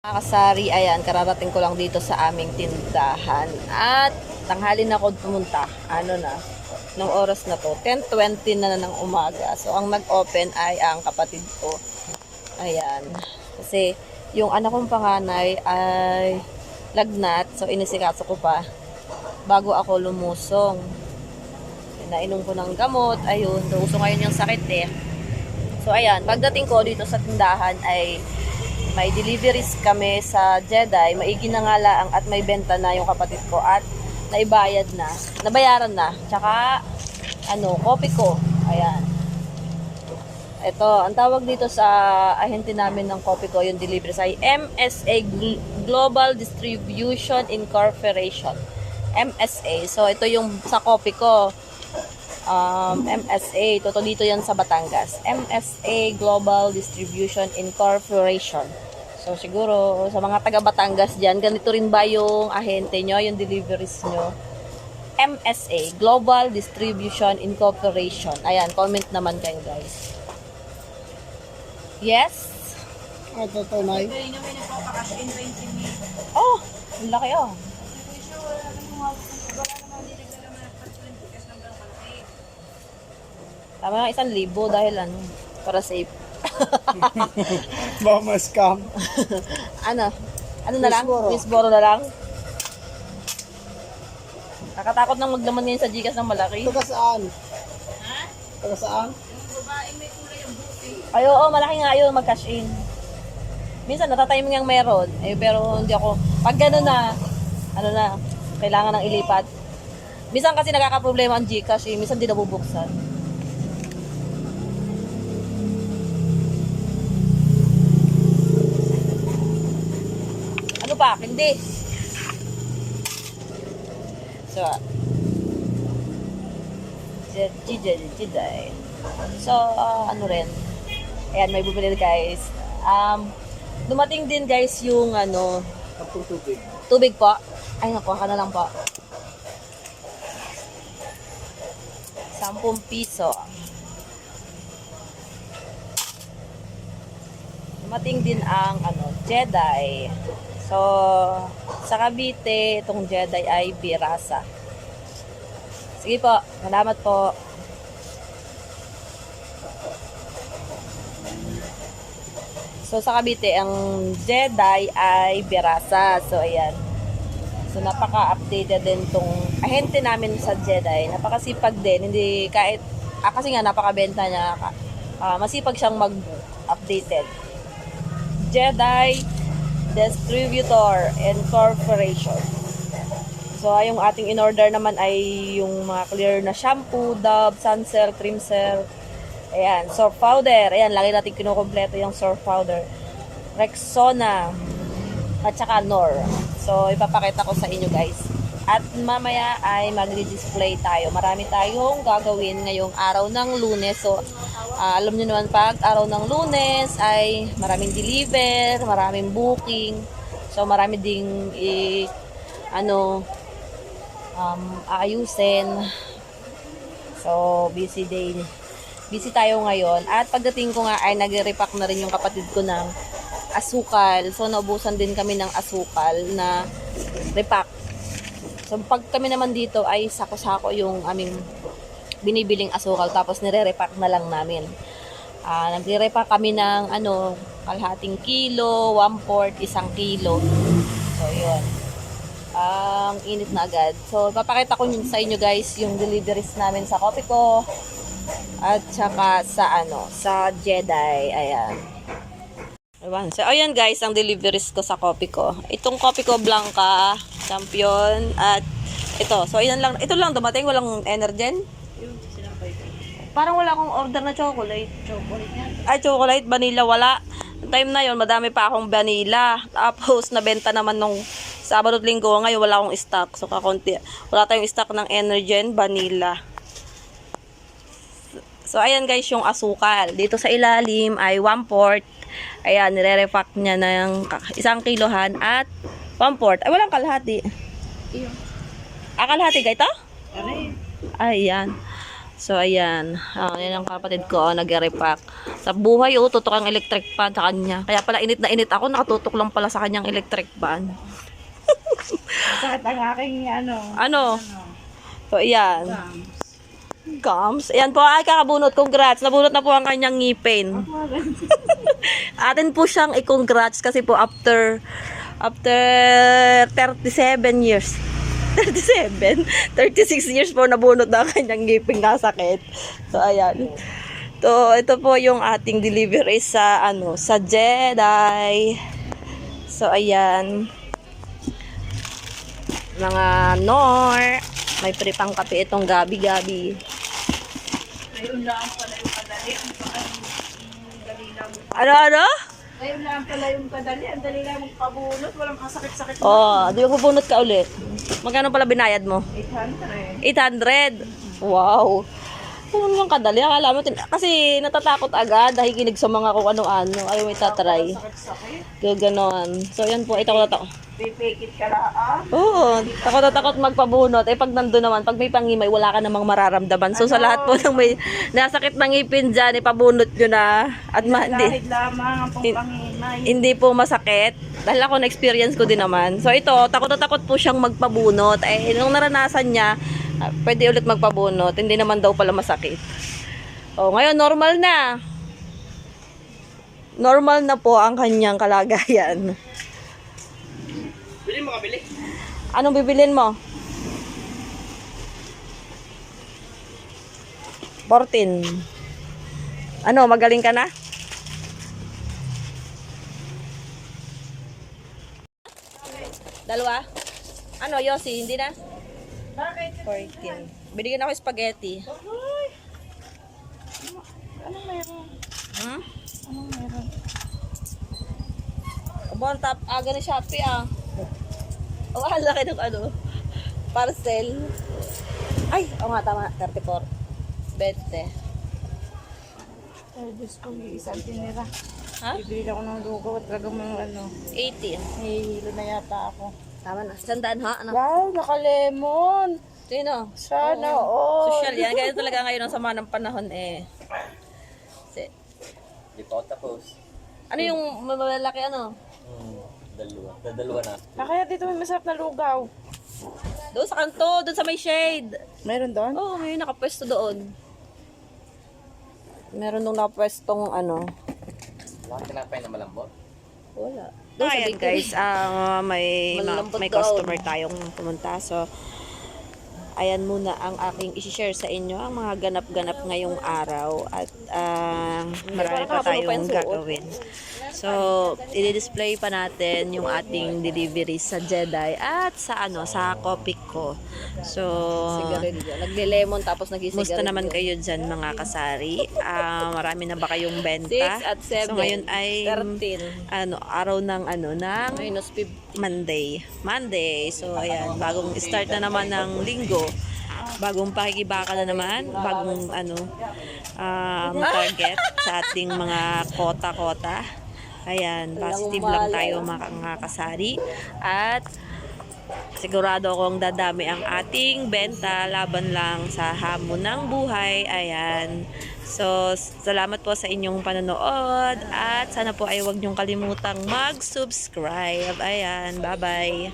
Mga ayan, kararating ko lang dito sa aming tindahan. At tanghali na ako pumunta. Ano na, nung oras na to, 10.20 na ng umaga. So, ang nag-open ay ang kapatid ko. Ayan. Kasi, yung anak kong panganay ay lagnat. So, inisikaso ko pa bago ako lumusong. Nainom ko ng gamot. Ayun, uso ngayon yung sakit eh. So, ayan, pagdating ko dito sa tindahan ay may deliveries kami sa Jedi, maigi na nga lang at may benta na yung kapatid ko at naibayad na, nabayaran na. Tsaka, ano, kopi ko. Ayan. Ito, ang tawag dito sa ahente namin ng kopi ko, yung deliveries ay MSA Gl- Global Distribution Incorporation. MSA. So, ito yung sa kopi ko. Um, MSA. Toto dito yan sa Batangas. MSA Global Distribution Incorporation. So, siguro, sa mga taga Batangas dyan, ganito rin ba yung ahente nyo, yung deliveries nyo? MSA, Global Distribution Incorporation. Ayan, comment naman kayo guys. Yes? Ah, totoo na yun. Oh, ang laki oh. Tama nga isang libo dahil ano, para safe. Baka ma-scam. ano? Ano na lang? Wisboro na lang? Nakatakot nang maglaman ngayon sa Gcash ng malaki. Taga saan? Taga saan? Ay, oo, malaki nga yun, mag-cash in. Minsan, natatiming ang meron. Eh, pero hindi ako, pag gano'n na, ano na, kailangan nang ilipat. Minsan kasi nagkakaproblema ang Gcash, eh. minsan di nabubuksan. Ano pa? Hindi. So, Jedi. So, ah, ano rin. Ayan, may bumili guys. Um, dumating din guys yung ano, Kapong tubig. tubig po. Ay, nakuha ka na lang po. 10 piso. Dumating din ang ano, Jedi. So, sa Cavite, itong Jedi ay Birasa. Sige po, salamat po. So, sa Cavite, ang Jedi ay Birasa. So, ayan. So, napaka-updated din tong ahente namin sa Jedi. Napakasipag din. Hindi kahit, ah, kasi nga napakabenta niya. ah, masipag siyang mag-updated. Jedi Distributor and Corporation. So, ay, yung ating in-order naman ay yung mga clear na shampoo, Dove, Suncell, Crimcell, Ayan, surf powder. Ayan, lagi natin kinukompleto yung surf powder. Rexona. At saka Nor. So, ipapakita ko sa inyo guys. At mamaya ay magre-display tayo. Marami tayong gagawin ngayong araw ng lunes. So, ah, alam nyo naman pag araw ng lunes ay maraming deliver, maraming booking. So, marami ding i, ano, um, aayusin. So, busy day busy tayo ngayon. At pagdating ko nga ay nag-repack na rin yung kapatid ko ng asukal. So, naubusan din kami ng asukal na repack. So, pag kami naman dito ay sako-sako yung aming binibiling asukal tapos nire-repack na lang namin. Ah, nagre-repack kami ng ano, kalahating kilo, one-fourth, isang kilo. So, yun. Ang init na agad. So, papakita ko sa inyo guys yung deliveries namin sa kopi ko. At saka sa ano, sa Jedi. Ayan. Ayan. So, ayan guys, ang deliveries ko sa ko. Itong ko, Blanca, Champion, at ito. So, ayan lang. Ito lang dumating. Walang Energen. Parang wala akong order na chocolate. Chocolate Ay, chocolate. Vanilla, wala. Time na yon madami pa akong vanilla. Tapos, nabenta naman nung Sabado at Linggo. Ngayon, wala akong stock. So, kakunti. Wala tayong stock ng Energen, vanilla. So, ayan guys, yung asukal. Dito sa ilalim ay 1 port. Ayan, nire-repack niya ng isang kilohan at 1 port. Ay, walang kalahati. Ah, kalahati ka ito? Ayan. So, ayan. Ah, yan ang kapatid ko, oh, nag-repack. Sa buhay, oh, tutok ang electric fan sa kanya. Kaya pala init na init ako, nakatutok lang pala sa kanyang electric fan. Sakit ang aking ano. Ano? So, ayan. Gums. Ayan po, ay kakabunot. Congrats. Nabunot na po ang kanyang ngipin. Atin po siyang i-congrats kasi po after after 37 years. 37? 36 years po nabunot na ang kanyang ngipin kasakit. So, ayan. To, ito po yung ating delivery sa ano, sa Jedi. So, ayan. Mga nor. May pripang kape itong gabi-gabi. Ayun lang pala yung kadali. Ang ang dali lang. Ano, ano? Ayun lang pala yung kadali. Ang dali lang magpabulot. Walang kasakit-sakit. Oh, di ba bubunot ka ulit? Magkano pala binayad mo? 800. 800. Wow. Ano naman kadali? Akala mo, kasi natatakot agad dahil kinig sa mga kung ano-ano. Ayaw may tatry. Sakit-sakit. Gaganon. So, yan po. Ito ko na Pipikit ka lang. Oo. Takot na takot magpabunot. Eh, pag nandun naman, pag may pangimay, wala ka namang mararamdaman. So, sa lahat po ng may nasakit ng ngipin dyan, ipabunot nyo na. At ma- hindi, lamang ang pangpangimay. hindi po masakit. Dahil ako na-experience ko din naman. So, ito, takot na takot po siyang magpabunot. Eh, nung naranasan niya, ah, pwede ulit magpabunot. Hindi naman daw pala masakit. Oh, ngayon, normal na. Normal na po ang kanyang kalagayan. Bili mo ka, bili. Anong bibilin mo? 14. Ano, magaling ka na? Dalawa? Ano, Yossi, hindi na? Bakit? 14. Binigyan ako spaghetti. Anong meron? Hmm? Anong meron? Abo, ang tap, aga ni Shopee ah. Oh, ang laki ng ano. Parcel. Ay, oo nga, tama. 34. 20. Ay, Diyos ko, isang tinira. Ha? Bibili ako ng lugaw at talagang mga ano. 18. Nahihilo na yata ako. Tama na. Sandaan ha? Ano? Wow, naka-lemon. Sino? Sana all. Social yan. Kaya talaga ngayon ang sama ng panahon eh. Si- Di pa ako tapos. ano yung malalaki ano? Hmm, dalawa. Dadalawa na. Ah, kaya dito may masarap na lugaw. Doon sa kanto, doon sa may shade. Meron doon? Oo, oh, may nakapwesto doon. Meron nung nakapwestong ano. Wala tinapay na malambot. Wala. Doon sa guys, ah, may Malambot may customer tayong pumunta. So, ayan muna ang aking i-share sa inyo ang mga ganap-ganap ngayong araw at ah, marami pa tayong gagawin. So, i-display pa natin yung ating delivery sa Jedi at sa ano, sa Copic ko. So, Nagle-lemon tapos nag Musta naman kayo dyan mga kasari? Ah, marami na ba kayong benta? 6 at 7. So ngayon ay 13. ano, araw ng ano ng Minus 50. Monday. Monday. So ayan, bagong start na naman ng linggo. Bagong pakikibaka na naman, bagong ano um, target sa ating mga kota-kota. Ayan, positive lang tayo mga, kasari. At sigurado akong dadami ang ating benta laban lang sa hamon ng buhay. Ayan. So, salamat po sa inyong panonood at sana po ay huwag niyong kalimutang mag-subscribe. Ayan, bye-bye.